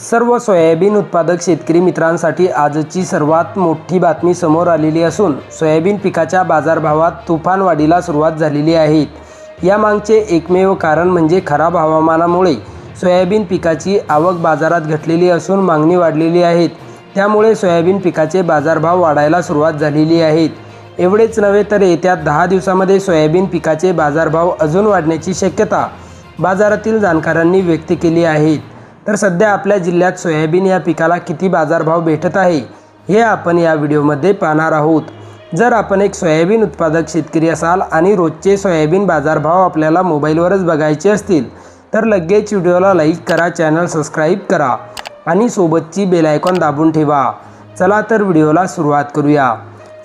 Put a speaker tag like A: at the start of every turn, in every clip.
A: सर्व सोयाबीन उत्पादक शेतकरी मित्रांसाठी आजची सर्वात मोठी बातमी समोर आलेली असून सोयाबीन पिकाच्या बाजारभावात तुफान वाढीला सुरुवात झालेली आहे. यामागचे एकमेव कारण म्हणजे खराब हवामानामुळे सोयाबीन पिकाची आवक बाजारात घटलेली असून मागणी वाढलेली आहे. त्यामुळे सोयाबीन पिकाचे बाजारभाव वाढायला सुरुवात झालेली आहे. एवढेच नव्हे तर येत्या दहा दिवसामध्ये सोयाबीन पिकाचे बाजारभाव अजून वाढण्याची शक्यता बाजारातील जाणकारांनी व्यक्त केली आहे. तर सध्या आपल्या जिल्ह्यात सोयाबीन या पिकाला किती बाजारभाव भेटत आहे हे आपण या व्हिडिओमध्ये पाहणार आहोत. जर आपण एक सोयाबीन उत्पादक शेतकरी असाल आणि रोजचे सोयाबीन बाजारभाव आपल्याला मोबाईलवरच बघायचे असतील तर लगेच व्हिडिओला लाईक करा चॅनल सबस्क्राईब करा आणि सोबतची बेलायकॉन दाबून ठेवा. चला तर व्हिडिओला सुरुवात करूया.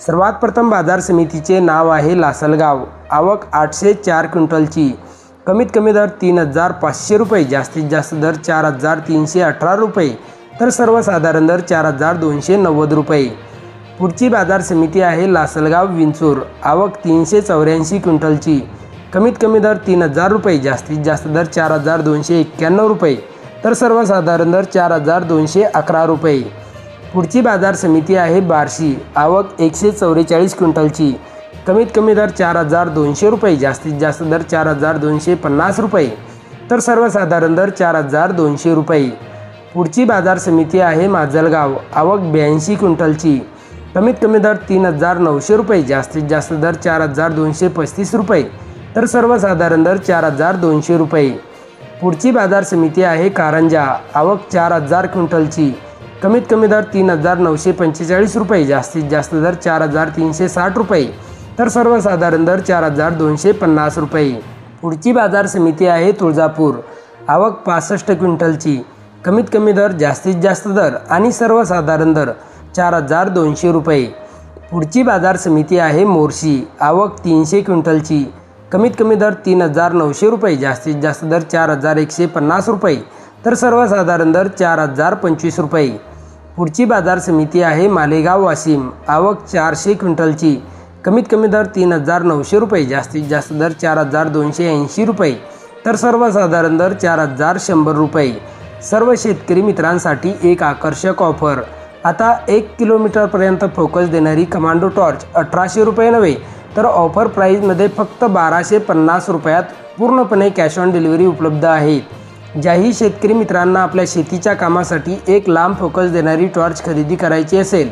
A: सर्वात प्रथम बाजार समितीचे नाव आहे लासलगाव. आवक आठशे चार क्विंटलची. कमीत कमी दर तीन हजार पाचशे रुपये जास्तीत जास्त दर चार हजार तीनशे अठरा रुपये तर सर्वसाधारण दर चार हजार दोनशे नव्वद रुपये. पुढची बाजार समिती आहे लासलगाव विंचूर. आवक तीनशे चौऱ्याऐंशी क्विंटलची. कमीत कमी दर तीन हजार रुपये जास्तीत जास्त दर चार हजार दोनशे एक्क्याण्णव रुपये तर सर्वसाधारण दर चार हजार दोनशे अकरा रुपये. पुढची बाजार समिती आहे बार्शी. आवक एकशे चौवेचाळीस क्विंटलची. कमीत कमी दर चार हजार दोनशे रुपये जास्तीत जास्त दर चार हजार दोनशे पन्नास रुपये. तर सर्वसाधारण दर चार हजार दोनशे रुपये. पुढची बाजार समिती आहे माजलगाव आवक ब्याऐंशी क्विंटलची. कमीत कमी दर तीन हजार नऊशे रुपये जास्तीत जास्त दर चार हजार दोनशे पस्तीस रुपये. तर सर्वसाधारण दर चार हजार दोनशे रुपये. पुढची बाजार समिती आहे कारंजा आवक चार हजार क्विंटलची. कमीत कमी दर तीन हजार नऊशे पंचेचाळीस रुपये जास्तीत जास्त दर चार हजार तीनशे साठ रुपये. तर सर्वसाधारण दर चार हजार दोनशे पन्नास रुपये. पुढची बाजार समिती आहे तुळजापूर. आवक पासष्ट क्विंटलची. कमीत कमी दर जास्तीत जास्त दर आणि सर्वसाधारण दर चार हजार दोनशे रुपये. पुढची बाजार समिती आहे मोर्शी. आवक तीनशे क्विंटलची. कमीत कमी दर तीन हजार नऊशे रुपये. जास्तीत जास्त दर चार हजार एकशे पन्नास रुपये. तर सर्वसाधारण दर चार हजार पंचवीस रुपये. पुढची बाजार समिती आहे मालेगाव वाशिम. आवक चारशे क्विंटलची. कमीत कमी दर तीन हजार नऊशे रुपये जास्तीत जास्त दर चार हजार दोनशे ऐंशी रुपये तर सर्वसाधारण दर चार हजार शंभर रुपये. सर्व शेतकरी मित्रांसाठी एक आकर्षक ऑफर. आता एक किलोमीटरपर्यंत फोकस देणारी कमांडो टॉर्च अठराशे रुपये नव्हे तर ऑफर प्राईजमध्ये फक्त बाराशे पन्नास रुपयात पूर्णपणे कॅश ऑन डिलिव्हरी उपलब्ध आहे. ज्याही शेतकरी मित्रांना आपल्या शेतीच्या कामासाठी एक लांब फोकस देणारी टॉर्च खरेदी करायची असेल